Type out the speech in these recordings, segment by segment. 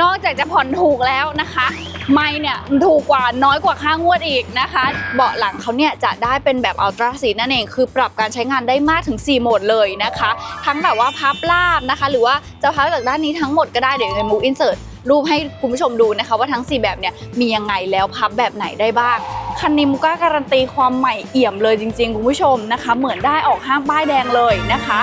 นอกจากจะผ่อนถูกแล้วนะคะ ไม่เนี่ยถูกกว่าน้อยกว่าค่างวดอีกนะคะ เบาะหลังเขาเนี่ยจะได้เป็นแบบอัลตราซีนั่นเอง คือปรับการใช้งานได้มากถึง 4 โหมดเลยนะคะ ทั้งแบบว่าพับลาบนะคะ หรือว่าจะพับจากด้านนี้ทั้งหมดก็ได้เดี๋ยวในมูอินเสิร์ตรูปให้คุณผู้ชมดูนะคะ ว่าทั้ง 4 แบบเนี่ยมียังไงแล้วพับแบบไหนได้บ้างคันนี้มุก้าการันตีความใหม่เอี่ยมเลยจริง ๆ คุณผู้ชมนะคะ เหมือนได้ออกห้างป้ายแดงเลยนะคะ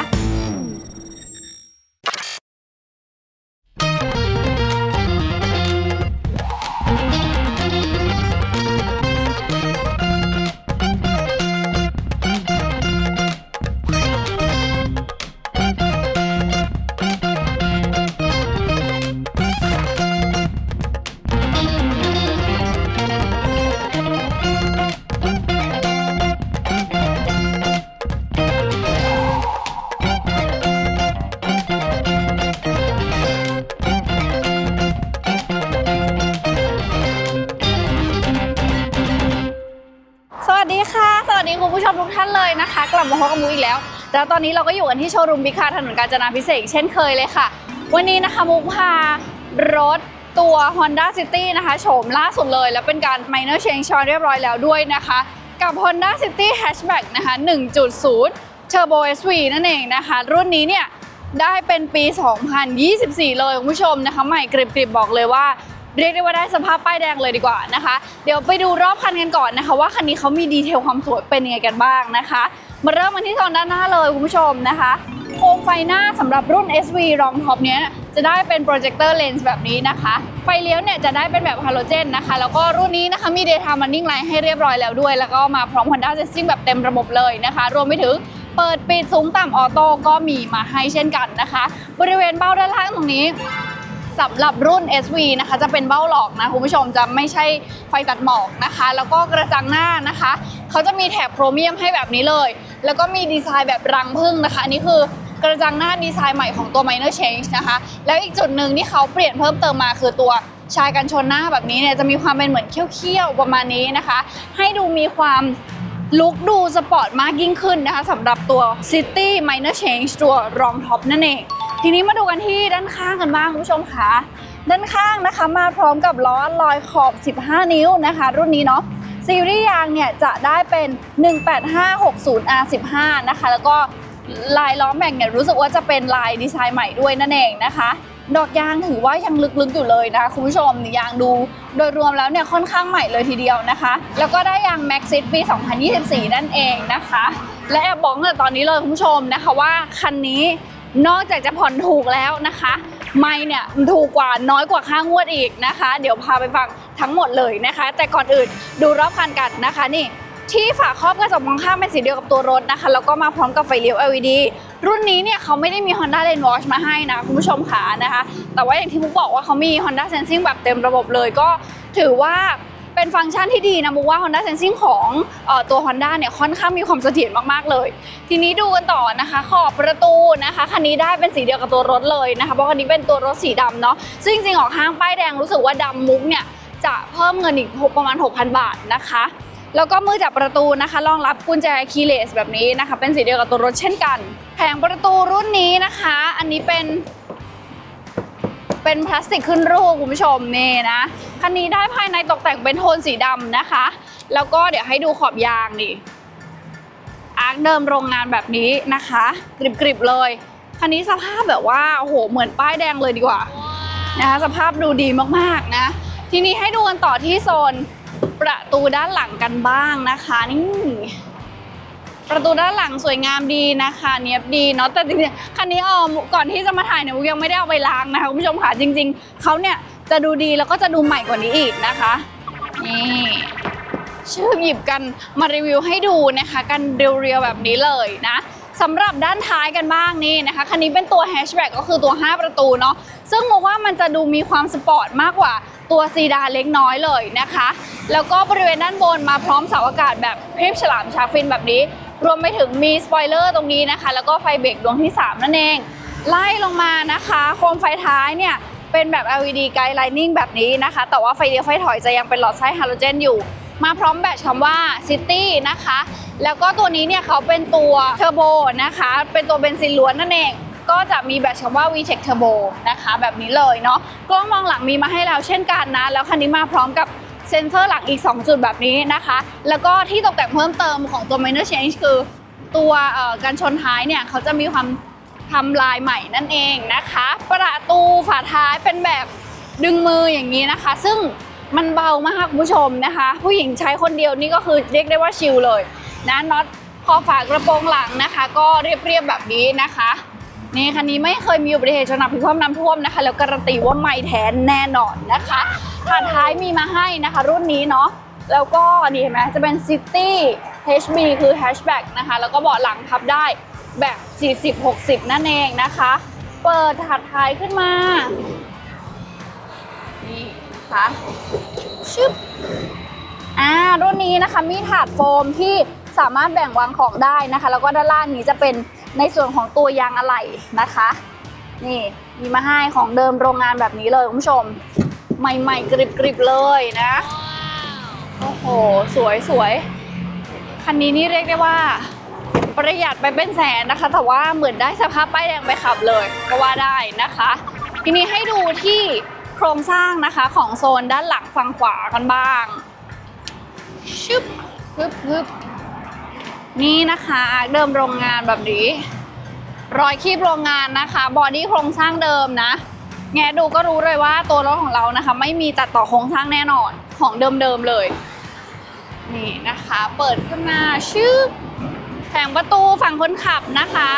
แล้วตอนนี้เราก็อยู่กันที่โชว์รูมบิคาถนนกาญจนาพิเศษกเช่นเคยเลยค่ะ วันนี้นะคะมุกพารถตัว Honda City นะคะโฉมล่าสุดเลย แล้วเป็นการ minor change เรียบร้อยแล้วด้วยนะคะ กับ Honda City Hatchback นะคะ 1.0 Turbo SV นั่นเองนะคะ รุ่นนี้เนี่ยได้เป็นปี 2024 เลยคุณผู้ชมนะคะ ใหม่กริบๆบอกเลยว่าเรียกได้ว่าได้สภาพป้ายแดงเลยดีกว่านะคะ เดี๋ยวไปดูรอบคันกันก่อนนะคะ ว่าคันนี้เขามีดีเทลความสวยเป็นยังไงกันบ้างนะคะ มาเริ่มกันที่โซนด้านหน้าเลยคุณผู้ชมนะคะ โคมไฟหน้าสำหรับรุ่น SV รองท็อปเนี้ยจะได้เป็นโปรเจคเตอร์เลนส์แบบนี้นะคะ ไฟเลี้ยวเนี่ยจะได้เป็นแบบฮาโลเจนนะคะ แล้วก็รุ่นนี้นะคะมี daytime running light ให้เรียบร้อยแล้วด้วย แล้วก็มาพร้อม Honda Sensing แบบเต็มระบบเลยนะคะ รวมไปถึงเปิดปิดสูงต่ำออโต้ก็มีมาให้เช่นกันนะคะ บริเวณเบ้าด้านล่างตรงนี้ สำหรับรุ่น SV นะคะจะเป็นเบ้าหลอกนะคุณผู้ชมจะไม่ใช่ไฟตัดหมอกนะคะ แล้วก็กระจังหน้านะคะเขาจะมีแถบโครเมียมให้แบบนี้เลย แล้วก็มีดีไซน์แบบรังผึ้งนะคะ อันนี้คือกระจังหน้าดีไซน์ใหม่ของตัว Minor Change นะคะ แล้วอีกจุดหนึ่งที่เขาเปลี่ยนเพิ่มเติมมาคือตัวชายกันชนหน้าแบบนี้เนี่ยจะมีความเป็นเหมือนเขี้ยวๆประมาณนี้นะคะ ให้ดูมีความลุคดูสปอร์ตมากยิ่งขึ้นนะคะสำหรับตัว City Minor Change ตัวรองท็อปนั่นเอง ทีนี้มาดูกันที่ด้านข้างกันบ้างคุณผู้ชมค่ะ ด้านข้างนะคะมาพร้อมกับล้อลอยขอบ 15 นิ้วนะคะ รุ่นนี้เนาะซีรีส์ยางเนี่ยจะได้เป็น 18560 R15 นะคะ แล้วก็ลายล้อแม็กเนี่ยรู้สึกว่าจะเป็นลายดีไซน์ใหม่ด้วยนั่นเองนะคะ ดอกยางถือว่ายังลึกๆอยู่เลยนะคะคุณผู้ชมยางดูโดยรวมแล้วเนี่ยค่อนข้างใหม่เลยทีเดียวนะคะ แล้วก็ได้ยาง Max i t ปี 2024 นั่นเองนะคะ และแอบบอกตั้งแต่ตอนนี้เลยคุณผู้ชมนะคะว่าคันนี้ นอกจากจะผ่อนถูกแล้วนะคะ ไม่เนี่ยถูกกว่าน้อยกว่าค่างวดอีกนะคะ เดี๋ยวพาไปฟังทั้งหมดเลยนะคะ แต่ก่อนอื่นดูรอบคันกันนะคะนี่ที่ฝาครอบกระจกมองข้างเป็นสีเดียวกับตัวรถนะคะ แล้วก็มาพร้อมกับไฟเลี้ยว LED รุ่นนี้เนี่ยเขาไม่ได้มี Honda Lane Watch มาให้นะคุณผู้ชมค่ะนะคะ แต่ว่าอย่างที่มุกบอกว่าเขามี Honda Sensing แบบเต็มระบบเลยก็ถือว่า เป็นฟังก์ชันที่ดีนะมุกว่า Honda Sensing ของออตัว Honda เนี่ยค่อนข้างมีความเสถียรมากๆเลย ทีนี้ดูกันต่อนะคะขอบประตูนะคะคันนี้ได้เป็นสีเดียวกับตัวรถเลยนะคะเพราะคันนี้เป็นตัวรถสีดำเนาะซึ่งจริงๆออกห้างป้ายแดงรู้สึกว่าดำมุกเนี่ยจะเพิ่มเงินอีกประมาณ 6,000 บาทนะคะแล้วก็มือจับประตูนะคะรองรับกุญแจคีย์เลสแบบนี้นะคะ เป็นสีเดียวกับตัวรถเช่นกัน แผงประตูรุ่นนี้นะคะ อันนี้เป็น เป็นพลาสติกขึ้นรูปคุณผู้ชมนี่นะคันนี้ได้ภายในตกแต่งเป็นโทนสีดำนะคะ แล้วก็เดี๋ยวให้ดูขอบยางนี่อาร์คเดิมโรงงานแบบนี้นะคะ กริบๆเลย คันนี้สภาพแบบว่าโอ้โหเหมือนป้ายแดงเลยดีกว่านะคะสภาพดูดีมากๆนะ ทีนี้ให้ดูกันต่อที่โซนประตูด้านหลังกันบ้างนะคะนี่ ประตูด้านหลังสวยงามดีนะคะเนียบดีเนาะแต่จริงๆคันนี้เออก่อนที่จะมาถ่ายเนี่ยมุยังไม่ได้เอาไปล้างนะคะคุณผู้ชมค่ะจริง ๆเขาเนี่ยจะดูดีแล้วก็จะดูใหม่กว่านี้อีกนะคะนี่ชื่อหยิบกันมารีวิวให้ดูนะคะกันเรียวๆแบบนี้เลยนะสำหรับด้านท้ายกันบ้างนี่นะคะคันนี้เป็นตัวแฮชแบ็กก็คือตัว 5 ประตูเนาะซึ่งมองว่ามันจะดูมีความสปอร์ตมากกว่าตัวซีดานเล็กน้อยเลยนะคะ แล้วก็บริเวณด้านบนมาพร้อมเสาอากาศแบบคลิปฉลามชาร์ฟินแบบนี้ รวมไปถึงมีสปอยเลอร์ตรงนี้นะคะ แล้วก็ไฟเบรกดวงที่ 3 นั่นเอง ไล่ลงมานะคะ โคมไฟท้ายเนี่ย เป็นแบบ LED Guide Lining แบบนี้นะคะ แต่ว่าไฟเลี้ยวไฟถอยจะยังเป็นหลอดไส้ฮาโลเจนอยู่ มาพร้อมแบตคำว่า City นะคะ แล้วก็ตัวนี้เนี่ยเขาเป็นตัวเทอร์โบนะคะ เป็นตัวเบนซินล้วนนั่นเองก็จะมีแบบคำว่า VTEC Turbo นะคะ แบบนี้เลยเนาะกล้องมองหลังมีมาให้แล้วเช่นกันนะ แล้วคันนี้มาพร้อมกับ ซ็นเซอร์หลังอีก 2 จุดแบบนี้นะคะ แล้วก็ที่ตกแต่งเพิ่มเติมของตัว Minor Change คือตัวการชนท้ายเนี่ยเขาจะมีความทำลายใหม่นั่นเองนะคะ ประตูฝาท้ายเป็นแบบดึงมืออย่างนี้นะคะ ซึ่งมันเบามากคุณผู้ชมนะคะ ผู้หญิงใช้คนเดียวนี่ก็คือเรียกได้ว่าชิลเลยนะน็อตคอฝากระโปรงหลังนะคะ ก็เรียบๆแบบนี้นะคะนี่คันนี้ไม่เคยมีอุบัติเหตุชนหนักพิคว่ำน้ำท่วมนะคะ แล้วการันตีว่าไม่แท้แน่นอนนะคะ ถาดท้ายมีมาให้นะคะ รุ่นนี้เนาะแล้วก็นี่เห็นไหมจะเป็น City HB คือ hatchback นะคะ แล้วก็เบาะหลังพับได้แบบ 40-60 นั่นเองนะคะ เปิดถาดท้ายขึ้นมา นี่ค่ะชึบอ่ารุ่นนี้นะคะมีถาดโฟมที่สามารถแบ่งวางของได้นะคะ แล้วก็ด้านล่างนี้จะเป็นในส่วนของตัวยางอะไหล่นะคะ นี่มีมาให้ของเดิมโรงงานแบบนี้เลยคุณผู้ชม ใหม่ๆ กริบๆเลยนะ โอ้โห สวยสวยคันนี้นี่เรียกได้ว่า ประหยัดไปเป็นแสนนะคะ แต่ว่าเหมือนได้สภาพป้ายแดงไปขับเลยก็ว่าได้นะคะ ทีนี้ให้ดูที่โครงสร้างนะคะของโซนด้านหลังฝั่งขวากันบ้างชึบฮึบฮึบนี่นะคะเดิมโรงงานแบบนี้ รอยคีบโรงงานนะคะ บอดี้โครงสร้างเดิมนะ แงะดูก็รู้เลยว่าตัวรถของเรานะคะ ไม่มีตัดต่อโครงสร้างแน่นอนของเดิมๆเลย นี่นะคะ เปิดขึ้นมาชื่อแผงประตูฝั่งคนขับนะคะ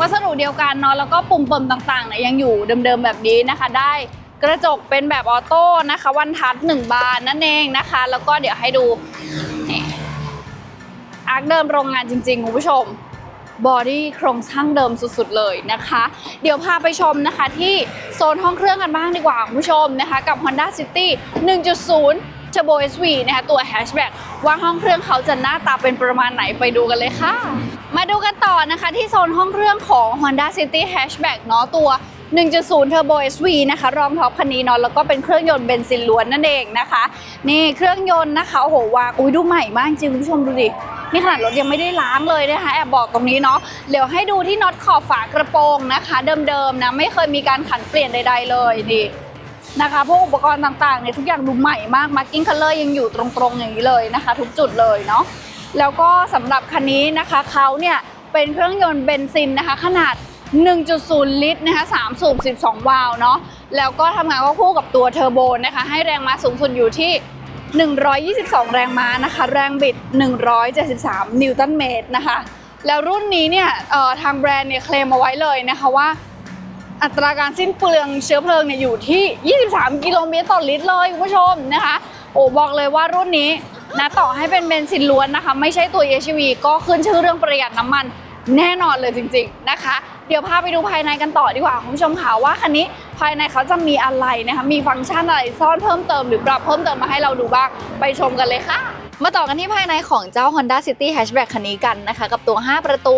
วัสดุเดียวกันเนาะแล้วก็ปุ่มเปิมต่างๆเนี่ยยังอยู่เดิมๆแบบนี้นะคะ ได้กระจกเป็นแบบออโต้นะคะ วันทัชหนึ่งบานนั่นเองนะคะ แล้วก็เดี๋ยวให้ดูนี่อาร์คเดิมโรงงานจริงๆคุณผู้ชม บอดี้โครงสร้างเดิมสุดๆเลยนะคะ เดี๋ยวพาไปชมนะคะที่โซนห้องเครื่องกันบ้างดีกว่าคุณผู้ชมนะคะ กับ Honda City 1.0 Turbo SV นะคะตัวแฮชแบ็กว่าห้องเครื่องเขาจะหน้าตาเป็นประมาณไหนไปดูกันเลยค่ะ มาดูกันต่อนะคะที่โซนห้องเครื่องของ Honda City hatchback เนาะตัว 1.0 Turbo SV นะคะ รองท็อปคันนี้เนาะแล้วก็เป็นเครื่องยนต์เบนซินล้วนนั่นเองนะคะ นี่เครื่องยนต์นะคะโอ้โหวางอุ้ยดูใหม่มากจริงคุณผู้ชมดูดินี่ขนาดรถยังไม่ได้ล้างเลยนะคะแอบบอกตรงนี้เนาะเดี๋ยวให้ดูที่น็อตขอบฝากระโปรงนะคะ เดิมๆนะไม่เคยมีการขันเปลี่ยนใด ๆ เลยดีนะคะพวกอุปกรณ์ต่างๆเนี่ยทุกอย่างดูใหม่มากมาร์กิ้งคัลเลอร์ยังอยู่ตรงๆอย่างนี้เลยนะคะ ทุกจุดเลยเนาะแล้วก็สำหรับคันนี้นะคะเขาเนี่ยเป็นเครื่องยนต์เบนซินนะคะ ขนาด 1.0 ลิตรนะคะ3สูบ 12 วาล์วเนาะ แล้วก็ทำงานควบคู่กับตัวเทอร์โบนะคะ ให้แรงม้าสูงสุดอยู่ที่ 122 แรงม้านะคะ แรงบิด 173 นิวตันเมตรนะคะ แล้วรุ่นนี้เนี่ยทางแบรนด์เนี่ยเคลมเอาไว้เลยนะคะว่า อัตราการสิ้นเปลืองเชื้อเพลิงเนี่ยอยู่ที่ 23 กิโลเมตรต่อลิตรเลยคุณผู้ชมนะคะ โอ้บอกเลยว่ารุ่นนี้นะต่อให้เป็นเบนซินล้วนนะคะ ไม่ใช่ตัว SUV ก็ขึ้นชื่อเรื่องประหยัดน้ำมันแน่นอนเลยจริง ๆ นะคะ เดี๋ยวพาไปดูภายในกันต่อดีกว่าคุณผู้ชมค่ะว่าคันนี้ภายในเขาจะมีอะไรนะคะมีฟังก์ชันอะไรซ่อนเพิ่มเติมหรือปรับเพิ่มเติมมาให้เราดูบ้างไปชมกันเลยค่ะ มาต่อกันที่ภายในของเจ้า Honda City Hatchback คันนี้กันนะคะ กับตัว 5 ประตู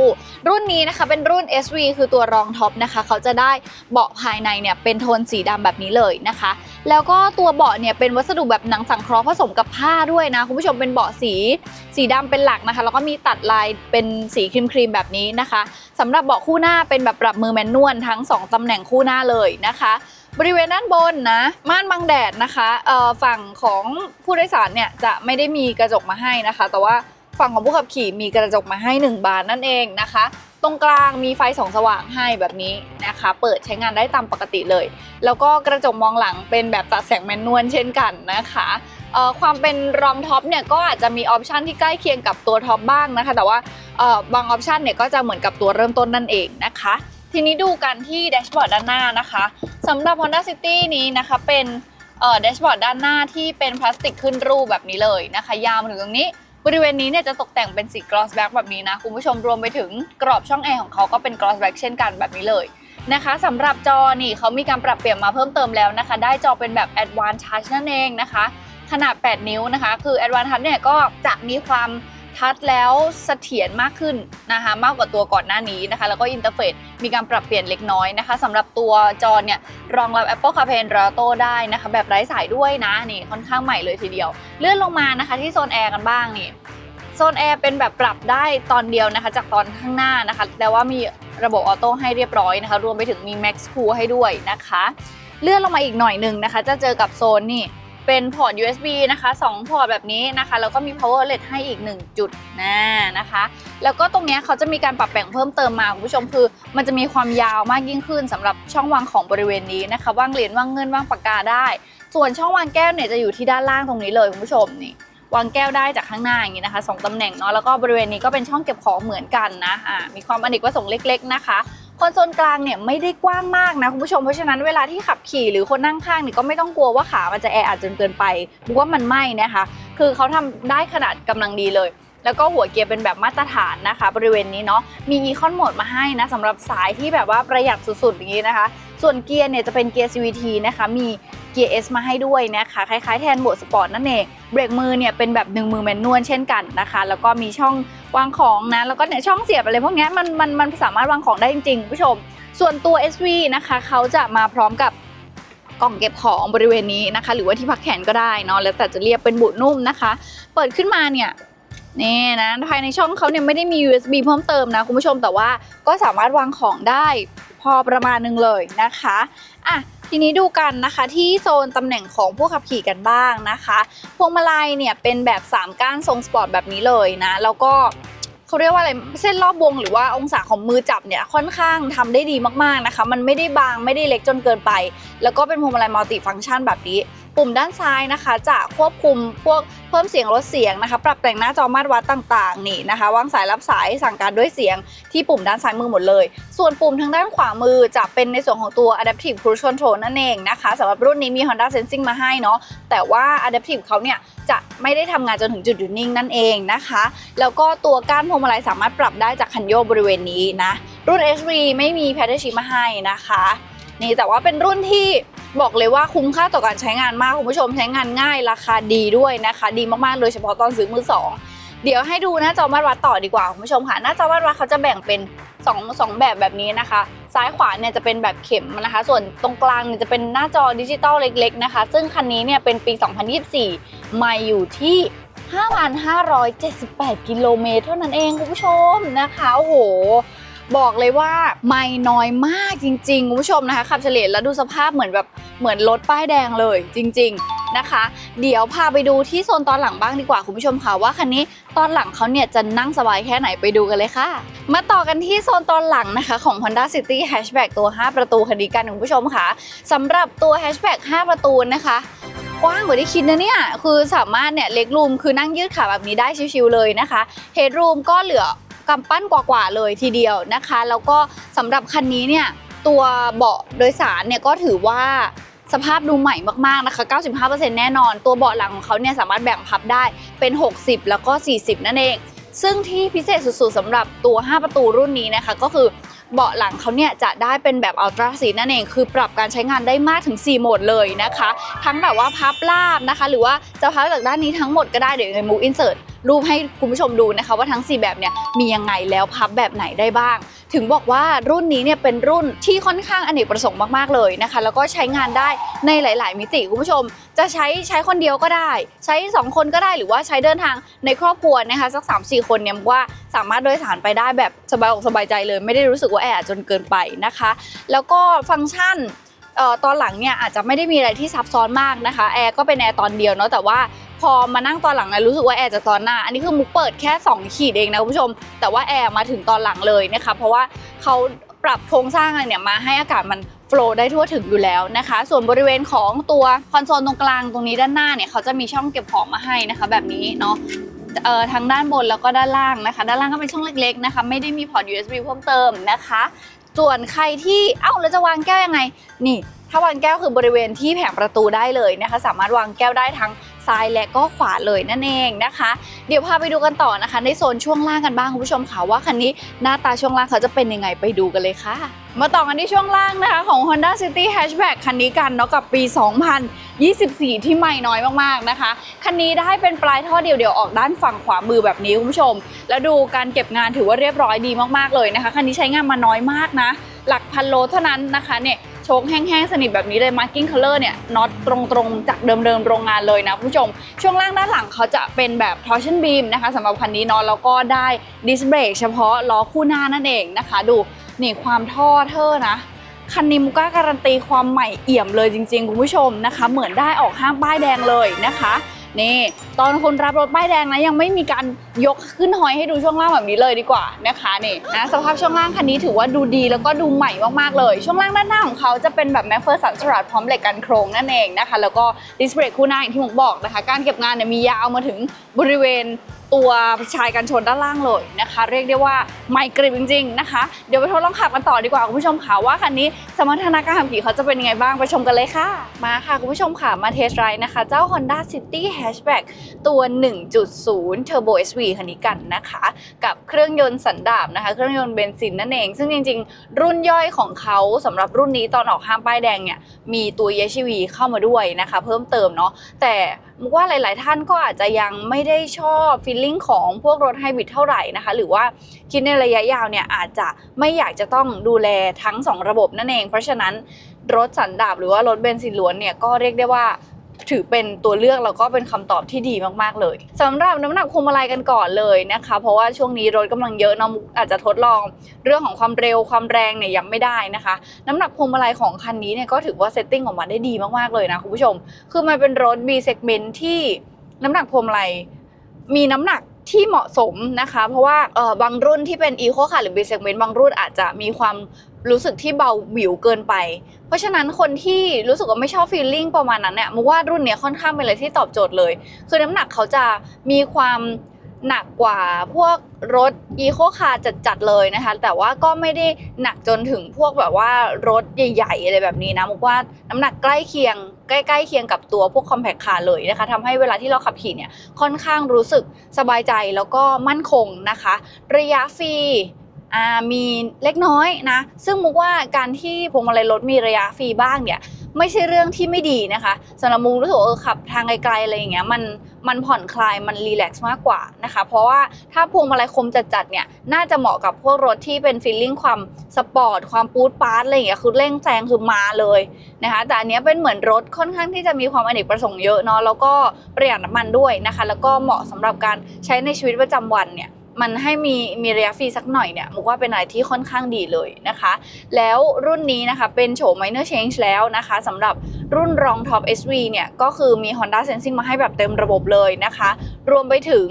รุ่นนี้นะคะเป็นรุ่น SV คือตัวรองท็อปนะคะ เขาจะได้เบาะภายในเนี่ยเป็นโทนสีดำแบบนี้เลยนะคะ แล้วก็ตัวเบาะเนี่ยเป็นวัสดุแบบหนังสังเคราะห์ผสมกับผ้าด้วยนะ คุณผู้ชมเป็นเบาะสีสีดำเป็นหลักนะคะ แล้วก็มีตัดลายเป็นสีครีมๆแบบนี้นะคะสำหรับเบาะคู่หน้าเป็นแบบปรับมือแมนนวลทั้ง 2ตำแหน่งคู่หน้าเลยนะคะ บริเวณด้านบนนะม่านบังแดดนะคะฝั่งของผู้โดยสารเนี่ยจะไม่ได้มีกระจกมาให้นะคะ แต่ว่าฝั่งของผู้ขับขี่มีกระจกมาให้ 1 บานนั่นเองนะคะ ตรงกลางมีไฟสองสว่างให้แบบนี้นะคะ เปิดใช้งานได้ตามปกติเลย แล้วก็กระจกมองหลังเป็นแบบตัดแสงแมนนวลเช่นกันนะคะความเป็นรองท็อปเนี่ยก็อาจจะมีออปชันที่ใกล้เคียงกับตัวท็อปบ้างนะคะ แต่ว่าบางออปชันเนี่ยก็จะเหมือนกับตัวเริ่มต้นนั่นเองนะคะ ทีนี้ดูกันที่แดชบอร์ดด้านหน้านะคะสำหรับ Honda City นี้นะคะเป็นแดชบอร์ดด้านหน้าที่เป็นพลาสติกขึ้นรูปแบบนี้เลยนะคะ ยาวมาถึงตรงนี้บริเวณนี้เนี่ยจะตกแต่งเป็นสีกลอสแบ็กแบบนี้นะ คุณผู้ชมรวมไปถึงกรอบช่องแอร์ของเขาก็เป็นกลอสแบ็กเช่นกันแบบนี้เลยนะคะสำหรับจอนี่เขามีการปรับเปลี่ยนมาเพิ่มเติมแล้วนะคะ ได้จอเป็นแบบ Advanced Touch นั่นเองนะคะ ขนาด 8 นิ้วนะคะ คือ Advanced Touch เนี่ยก็จะมีความ ทัชแล้วเสถียรมากขึ้นนะคะมากกว่าตัวก่อนหน้านี้นะคะ แล้วก็อินเทอร์เฟซมีการปรับเปลี่ยนเล็กน้อยนะคะสำหรับตัวจอเนี่ยรองรับ Apple CarPlay a n d r Auto ได้นะคะ แบบไร้สายด้วยนะนี่ค่อนข้างใหม่เลยทีเดียว เลื่อนลงมานะคะที่โซนแอร์กันบ้างนี่โซนแอร์เป็นแบบปรับได้ตอนเดียวนะคะ จากตอนข้างหน้านะคะ แต่ว่ามีระบบออโต้ให้เรียบร้อยนะคะ รวมไปถึงมี Max Cool ให้ด้วยนะคะ เลื่อนลงมาอีกหน่อยหนึ่งนะคะ จะเจอกับโซนนี่ เป็นพอร์ต USB นะคะ 2 พอร์ตแบบนี้นะคะ แล้วก็มี power outlet ให้อีก 1 จุดนะนะคะ แล้วก็ตรงเนี้ยเขาจะมีการปรับแต่งเพิ่มเติมมาคุณผู้ชมคือ มันจะมีความยาวมากยิ่งขึ้นสำหรับช่องวางของบริเวณนี้นะคะวางเหรียญวางเงินวางปากกาได้ ส่วนช่องวางแก้วเนี่ยจะอยู่ที่ด้านล่างตรงนี้เลยคุณผู้ชมนี่วางแก้วได้จากข้างหน้าอย่างนี้นะคะสองตำแหน่งเนาะแล้วก็บริเวณนี้ก็เป็นช่องเก็บของเหมือนกันนะอ่ามีความอเนกประสงค์เล็ก ๆนะคะ อนโซนกลางเนี่ยไม่ได้กว้างมากนะคุณผู้ชมเพราะฉะนั้นเวลาที่ขับขี่หรือคนนั่งข้างเนี่ยก็ไม่ต้องกลัวว่าขามันจะแออัดจนเกินไปดูว่ามันไม่นะคะ คือเขาทำได้ขนาดกำลังดีเลยแล้วก็หัวเกียร์เป็นแบบมาตรฐานนะคะ บริเวณนี้เนาะมีอีคอนโหมดมาให้นะสำหรับสายที่แบบว่าประหยัดสุดๆอย่างนี้นะคะ ส่วนเกียร์เนี่ยจะเป็นเกียร์ CVT นะคะ มี เกียร์ S มาให้ด้วยนะคะคล้ายๆแทนโหมดสปอร์ตนั่นเองเบรกมือเนี่ยเป็นแบบหนึ่งมือแมนนวลเช่นกันนะคะ แล้วก็มีช่องวางของนะแล้วก็เนี่ยช่องเสียบอะไรพวกนี้มันมันมันสามารถวางของได้จริงๆคุณผู้ชม ส่วนตัว SV นะคะเขาจะมาพร้อมกับกล่องเก็บของบริเวณนี้นะคะ หรือว่าที่พักแขนก็ได้เนาะแล้วแต่จะเรียกเป็นบุนุ่มนะคะ เปิดขึ้นมาเนี่ยนี่นะภายในช่องเขาเนี่ยไม่ได้มี USB เพิ่มเติมนะคุณผู้ชมแต่ว่าก็สามารถวางของได้พอประมาณหนึงเลยนะคะอะ ทีนี้ดูกันนะคะที่โซนตำแหน่งของผู้ขับขี่กันบ้างนะคะพวงมาลัยเนี่ยเป็นแบบ3ก้านทรงสปอร์ตแบบนี้เลยนะแล้วก็เขาเรียกว่าอะไรเส้นรอบวงหรือว่าองศาของมือจับเนี่ยค่อนข้างทำได้ดีมากๆนะคะ มันไม่ได้บางไม่ได้เล็กจนเกินไป แล้วก็เป็นพวงมาลัยมัลติฟังก์ชันแบบนี้ ปุ่มด้านซ้ายนะคะ จะควบคุมพวกเพิ่มเสียงลดเสียงนะคะ ปรับแต่งหน้าจอมาตรวัดต่างๆนี่นะคะวางสายรับสายสั่งการด้วยเสียงที่ปุ่มด้านซ้ายมือหมดเลย ส่วนปุ่มทางด้านขวามือจะเป็นในส่วนของตัว Adaptive Cruise Control นั่นเองนะคะสำหรับรุ่นนี้มี Honda Sensing มาให้เนาะแต่ว่า Adaptive เขาเนี่ยจะไม่ได้ทำงานจนถึงจุดหยุดนิ่งนั่นเองนะคะ แล้วก็ตัวก้านพวงมาลัยสามารถปรับได้จากคันโยกบริเวณนี้นะรุ่น HV ไม่มี Pedal Shift มาให้นะคะ นี่แต่ว่าเป็นรุ่นที่ บอกเลยว่าคุ้มค่าต่อการใช้งานมากคุณผู้ชมใช้งานง่ายราคาดีด้วยนะคะ ดีมากๆโดยเฉพาะตอนซื้อมือสองเดี๋ยวให้ดูหน้าจอมาตรวัดต่อดีกว่าคุณผู้ชมค่ะหน้าจอมาตรวัดเขาจะแบ่งเป็น2 2แบบแบบนี้นะคะ ซ้ายขวาเนี่ยจะเป็นแบบเข็มนะคะ ส่วนตรงกลางเนี่ยจะเป็นหน้าจอดิจิตอลเล็กๆนะคะ ซึ่งคันนี้เนี่ยเป็นปี 2024ม่อยู่ที่ 5,578 กิโลเมตรเท่านั้นเองคุณผู้ชมนะคะโอ้โห บอกเลยว่าไม่น้อยมากจริงๆคุณผู้ชมนะคะขับเฉลี่ยแล้วดูสภาพเหมือนแบบเหมือนรถป้ายแดงเลยจริง ๆนะคะ เดี๋ยวพาไปดูที่โซนตอนหลังบ้างดีกว่าคุณผู้ชมค่ะว่าคันนี้ตอนหลังเขาเนี่ยจะนั่งสบายแค่ไหนไปดูกันเลยค่ะ มาต่อกันที่โซนตอนหลังนะคะของ Honda City Hatchback ตัว 5 ประตูคันนี้กันคุณผู้ชมค่ะสำหรับตัว Hatchback 5 ประตูนะคะกว้างกว่าที่คิดนะเนี่ย คือสามารถเนี่ยเล็กรูมคือนั่งยืดขาแบบนี้ได้ชิวๆเลยนะคะ เฮดรูมก็เหลือ กำปั้นกว่าๆเลยทีเดียวนะคะ แล้วก็สำหรับคันนี้เนี่ยตัวเบาะโดยสารเนี่ยก็ถือว่าสภาพดูใหม่มากๆนะคะ 95%แน่นอน ตัวเบาะหลังของเขาเนี่ยสามารถแบ่งพับได้เป็น 60 แล้วก็ 40 นั่นเอง ซึ่งที่พิเศษสุดๆสำหรับตัว 5 ประตูรุ่นนี้นะคะ ก็คือ เบาะหลังเขาเนี่ยจะได้เป็นแบบอัลตราซีนั่นเองคือปรับการใช้งานได้มากถึง 4 โหมดเลยนะคะ ทั้งแบบว่าพับราบนะคะ หรือว่าจะพับจากด้านนี้ทั้งหมดก็ได้เดี๋ยวยังไงมูอินเสิร์ตรูปให้คุณผู้ชมดูนะคะ ว่าทั้ง 4 แบบเนี่ยมียังไงแล้วพับแบบไหนได้บ้าง ถึงบอกว่ารุ่นนี้เนี่ยเป็นรุ่นที่ค่อนข้างอเนกประสงค์มากๆเลยนะคะ แล้วก็ใช้งานได้ในหลาย ๆ มิติคุณผู้ชม จะใช้ใช้คนเดียวก็ได้ ใช้ 2 คนก็ได้หรือว่าใช้เดินทางในครอบครัวนะคะสัก 3-4 คนเนี่ยว่าสามารถโดยสารไปได้แบบสบายอกสบายใจเลย ไม่ได้รู้สึกว่าแออัดจนเกินไปนะคะ แล้วก็ฟังก์ชัน ตอนหลังเนี่ยอาจจะไม่ได้มีอะไรที่ซับซ้อนมากนะคะแอร์ก็เป็นแอร์ตอนเดียวเนาะแต่ว่าพอมานั่งตอนหลังเนี่ยรู้สึกว่าแอร์จากตอนหน้า อันนี้คือมุกเปิดแค่ 2 ขีดเองนะคุณผู้ชม แต่ว่าแอร์มาถึงตอนหลังเลยนะคะเพราะว่าเขาปรับโครงสร้างอะไรเนี่ยมาให้อากาศมันโฟล์ได้ทั่วถึงอยู่แล้วนะคะ ส่วนบริเวณของตัวคอนโซลตรงกลางตรงนี้ด้านหน้าเนี่ยเขาจะมีช่องเก็บของมาให้นะคะแบบนี้เนาะเอ่อทางด้านบนแล้วก็ด้านล่างนะคะ ด้านล่างก็เป็นช่องเล็กๆนะคะ ไม่ได้มีพอร์ต USB เพิ่มเติมนะคะ ส่วนใครที่เอ้าเราจะวางแก้วยังไง นี่ ถ้าวางแก้วคือบริเวณที่แผงประตูได้เลยนะคะ สามารถวางแก้วได้ทั้ง ซ้ายและก็ขวาเลยนั่นเองนะคะ เดี๋ยวพาไปดูกันต่อนะคะ ในโซนช่วงล่างกันบ้างคุณผู้ชมค่ะว่าคันนี้หน้าตาช่วงล่างเขาจะเป็นยังไงไปดูกันเลยค่ะ มาต่อกันที่ช่วงล่างนะคะของ Honda City Hatchback คันนี้กันเนาะกับปี 2024 ที่ใหม่น้อยมากๆนะคะ คันนี้ได้เป็นปลายท่อเดี่ยวๆออกด้านฝั่งขวามือแบบนี้คุณผู้ชม แล้วดูการเก็บงานถือว่าเรียบร้อยดีมากๆเลยนะคะ คันนี้ใช้งานมาน้อยมากนะ หลักพันโลเท่านั้นนะคะเนี่ย โชคแห้งๆสนิทแบบนี้เลย marking color เนี่ยน็อตตรงๆ จากเดิมๆโรงงานเลยนะผู้ชม ช่วงล่างด้านหลังเขาจะเป็นแบบ torsion beam นะคะสำหรับคันนี้เนาะแล้วก็ได้ disc brake เฉพาะล้อคู่หน้านั่นเองนะคะ ดูนี่ความท่อเท่อนะคันนี้มุก้าการันตีความใหม่เอี่ยมเลยจริงๆคุณผู้ชมนะคะ เหมือนได้ออกห้างป้ายแดงเลยนะคะนี่ตอนคุณรับรถป้ายแดงนะยังไม่มีการยกขึ้นหอยให้ดูช่วงล่างแบบนี้เลยดีกว่านะคะนี่นะสภาพช่วงล่างคันนี้ถือว่าดูดีแล้วก็ดูใหม่มากๆเลย ช่วงล่างด้านหน้าของเขาจะเป็นแบบแมฟเฟอร์สันสลัดพร้อมเหล็กกันโครงนั่นเองนะคะแล้วก็ดิสเบรกคู่หน้าอย่างที่ผมบอกนะคะ การเก็บงานเนี่ยมียาวมาถึงบริเวณตัวชายกันชนด้านล่างเลยนะคะ เรียกได้ว่าใหม่กริบจริง ๆนะคะ เดี๋ยวไปทดลองขับกันต่อดีกว่าคุณผู้ชมค่ะว่าคันนี้สมรรถนะการขับขี่เขาจะเป็นยังไงบ้างไปชมกันเลยค่ะ มาค่ะคุณผู้ชมค่ะมาเทสไรด์นะคะ เจ้า Honda City Hatchback ตัว 1.0 Turbo SV คันนี้กันนะคะ กับเครื่องยนต์สันดาปนะคะ เครื่องยนต์เบนซินนั่นเอง ซึ่งจริงๆ รุ่นย่อยของเขาสำหรับรุ่นนี้ตอนออกห้ามป้ายแดงเนี่ยมีตัว EHV เข้ามาด้วยนะคะ เพิ่มเติมเนาะแต่มุกว่าหลาย ๆ ท่านก็อาจจะยังไม่ได้ชอบฟีลลิ่งของพวกรถไฮบริดเท่าไหร่นะคะ หรือว่าคิดในระยะยาวเนี่ยอาจจะไม่อยากจะต้องดูแลทั้ง 2 ระบบนั่นเอง เพราะฉะนั้นรถสันดาปหรือว่ารถเบนซินล้วนเนี่ยก็เรียกได้ว่า ถือเป็นตัวเลือกแล้วก็เป็นคำตอบที่ดีมากๆเลยสำหรับน้ำหนักพวงมาลัยกันก่อนเลยนะคะ เพราะว่าช่วงนี้รถกำลังเยอะเนาะมุกอาจจะทดลองเรื่องของความเร็วความแรงเนี่ยยังไม่ได้นะคะ น้ำหนักพวงมาลัยของคันนี้เนี่ยก็ถือว่าเซตติ้งออกมาได้ดีมากๆเลยนะคุณผู้ชม คือมันเป็นรถ B segment ที่น้ำหนักพวงมาลัยมีน้ำหนักที่เหมาะสมนะคะ เพราะว่าเออบางรุ่นที่เป็น Eco ค่ะหรือ B segment บางรุ่นอาจจะมีความ รู้สึกที่เบาหวิวเกินไป เพราะฉะนั้นคนที่รู้สึกว่าไม่ชอบฟีลลิ่งประมาณนั้นเนี่ยมุกว่ารุ่นเนี้ยค่อนข้างเป็นอะไรที่ตอบโจทย์เลย คือน้ำหนักเขาจะมีความหนักกว่าพวกรถอีโคคาร์จัดๆเลยนะคะ แต่ว่าก็ไม่ได้หนักจนถึงพวกแบบว่ารถใหญ่ๆอะไรแบบนี้นะมุกว่าน้ำหนักใกล้เคียงใกล้ๆเคียงกับตัวพวกคอมแพคคาร์เลยนะคะทำให้เวลาที่เราขับขี่เนี่ยค่อนข้างรู้สึกสบายใจแล้วก็มั่นคงนะคะ ระยะฟรี มีเล็กน้อยนะ ซึ่งมุกว่าการที่พวงมาลัยรถมีระยะฟรีบ้างเนี่ยไม่ใช่เรื่องที่ไม่ดีนะคะสำหรับมุกรู้สึกว่าเออขับทางไกลๆอะไรอย่างเงี้ยมันมันผ่อนคลายมันรีแลกซ์มากกว่านะคะ เพราะว่าถ้าพวงมาลัยคมจัดๆเนี่ยน่าจะเหมาะกับพวกรถที่เป็นฟีลลิ่งความสปอร์ตความปูดปาร์ตอะไรอย่างเงี้ยคือเร่งแซงคือมาเลยนะคะ แต่อันนี้เป็นเหมือนรถค่อนข้างที่จะมีความอเนกประสงค์เยอะเนาะแล้วก็ประหยัดน้ำมันด้วยนะคะ แล้วก็เหมาะสำหรับการใช้ในชีวิตประจำวันเนี่ย มันให้มีมีระยะฟรีสักหน่อยเนี่ยมุกว่าเป็นอะไรที่ค่อนข้างดีเลยนะคะ แล้วรุ่นนี้นะคะเป็นโฉม minor change แล้วนะคะสำหรับ รุ่นรองท็อป SV เนี่ยก็คือมี Honda Sensing มาให้แบบเต็มระบบเลยนะคะ รวมไปถึง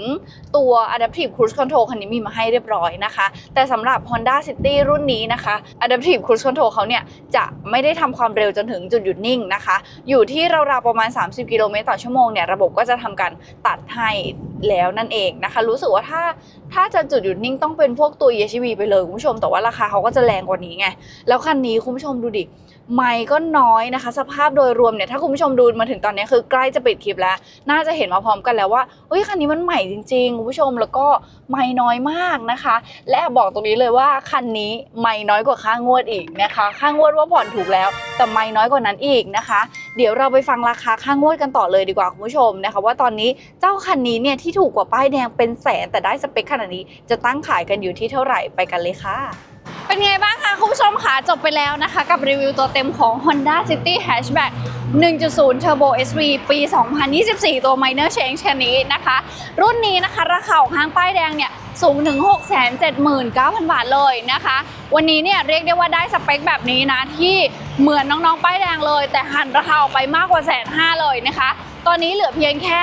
ตัว Adaptive Cruise Control คันนี้มีมาให้เรียบร้อยนะคะ แต่สำหรับ Honda City รุ่นนี้นะคะ Adaptive Cruise Control เขาเนี่ยจะไม่ได้ทำความเร็วจนถึงจุดหยุดนิ่งนะคะ อยู่ที่ราวๆประมาณ 30 กิโลเมตรต่อชั่วโมงเนี่ยระบบก็จะทำการตัดให้แล้วนั่นเองนะคะ รู้สึกว่าถ้าถ้าจะจุดหยุดนิ่งต้องเป็นพวกตัว EHV ไปเลยคุณผู้ชมแต่ว่าราคาเขาก็จะแรงกว่านี้ไงแล้วคันนี้คุณผู้ชมดูดิไม่ก็น้อยนะคะ สภาพโดยรวมเนี่ยถ้าคุณผู้ชมดูมาถึงตอนนี้คือใกล้จะปิดคลิปแล้ว น่าจะเห็นมาพร้อมกันแล้วว่าเฮ้ยคันนี้มันใหม่จริงๆคุณผู้ชมแล้วก็ไม่น้อยมากนะคะ และบบอกตรงนี้เลยว่าคันนี้ไม่น้อยกว่าค่างวดอีกนะคะ ค่างวดว่าผ่อนถูกแล้ว แต่ไม่น้อยกว่านั้นอีกนะคะ เดี๋ยวเราไปฟังราคาค่างวดกันต่อเลยดีกว่าคุณผู้ชมนะคะ ว่าตอนนี้เจ้าคันนี้เนี่ยที่ถูกกว่าป้ายแดงเป็นแสนแต่ได้สเปคขนาดนี้จะตั้งขายกันอยู่ที่เท่าไหร่ไปกันเลยค่ะ เป็นไงบ้างคะคุณผู้ชมคะจบไปแล้วนะคะ กับรีวิวตัวเต็มของ Honda City Hatchback 1.0 Turbo SV ปี 2024 ตัว Minor Change คันนี้นะคะ รุ่นนี้นะคะราคาของห้างป้ายแดงเนี่ยสูงถึง 679,000 บาทเลยนะคะ วันนี้เนี่ยเรียกได้ว่าได้สเปคแบบนี้นะ ที่เหมือนน้องๆ ป้ายแดงเลย แต่หันราคาออกไปมากกว่าแสนห้าเลยนะคะ ตอนนี้เหลือเพียงแค่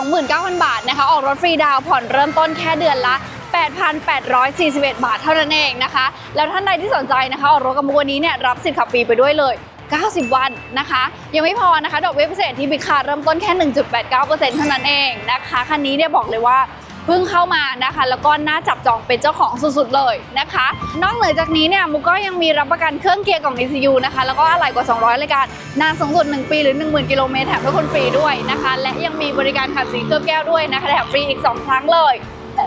529,000 บาทนะคะ ออกรถฟรีดาวผ่อนเริ่มต้นแค่เดือนละ 8,841 บาทเท่านั้นเองนะคะ แล้วท่านใดที่สนใจนะคะออกรถกับมุกวันนี้เนี่ยรับสิทธิ์ขับฟรีไปด้วยเลย 90 วันนะคะ ยังไม่พอนะคะ ดอกเบี้ยพิเศษที่บิคาเริ่มต้นแค่ 1.89%เท่านั้นเองนะคะ คันนี้เนี่ยบอกเลยว่าเพิ่งเข้ามานะคะ แล้วก็น่าจับจองเป็นเจ้าของสุดๆเลยนะคะ นอกเหนือจากนี้เนี่ยมุกก็ยังมีรับประกันเครื่องเกียร์กล่อง ECU นะคะ แล้วก็อะไหล่กว่า 200รายการนานสูงสุด 1 ปีหรือ 10,000 กิโลเมตรแถมให้คนฟรีด้วยนะคะ และยังมีบริการขัดสีเคลือบแก้วด้วยนะคะแถมฟรีอีก 2 ครั้งเลย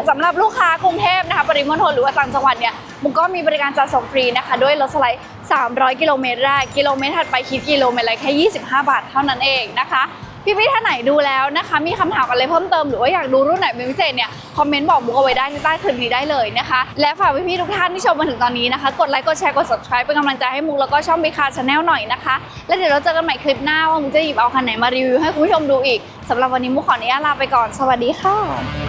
สำหรับลูกค้ากรุงเทพนะคะ ปริมณฑลหรือว่าต่างจังหวัดเนี่ยมุกก็มีบริการจัดส่งฟรีนะคะ ด้วยรถสไลด์ 300 กิโลเมตรแรก กิโลเมตรถัดไปคิดกิโลเมตรละแค่ 25 บาทเท่านั้นเองนะคะพี่ๆท่านไหนดูแล้วนะคะ มีคำถามอะไรเพิ่มเติมหรือว่าอยากดูรุ่นไหนเป็นพิเศษเนี่ย คอมเมนต์บอกมุกเอาไว้ได้ที่ใต้คลิปนี้ได้เลยนะคะ และฝากพี่ๆทุกท่านที่ชมมาถึงตอนนี้นะคะ กดไลค์ กดแชร์ กด subscribe เป็นกำลังใจให้มุกแล้วก็ช่องบิคาชาแนลหน่อยนะคะ แล้วเดี๋ยวเราเจอกันใหม่คลิปหน้าว่ามุกจะหยิบเอาคันไหนมารีวิวให้คุณผู้ชมดูอีกสำหรับวันนี้มุกขออนุญาตลาไปก่อน สวัสดีค่ะ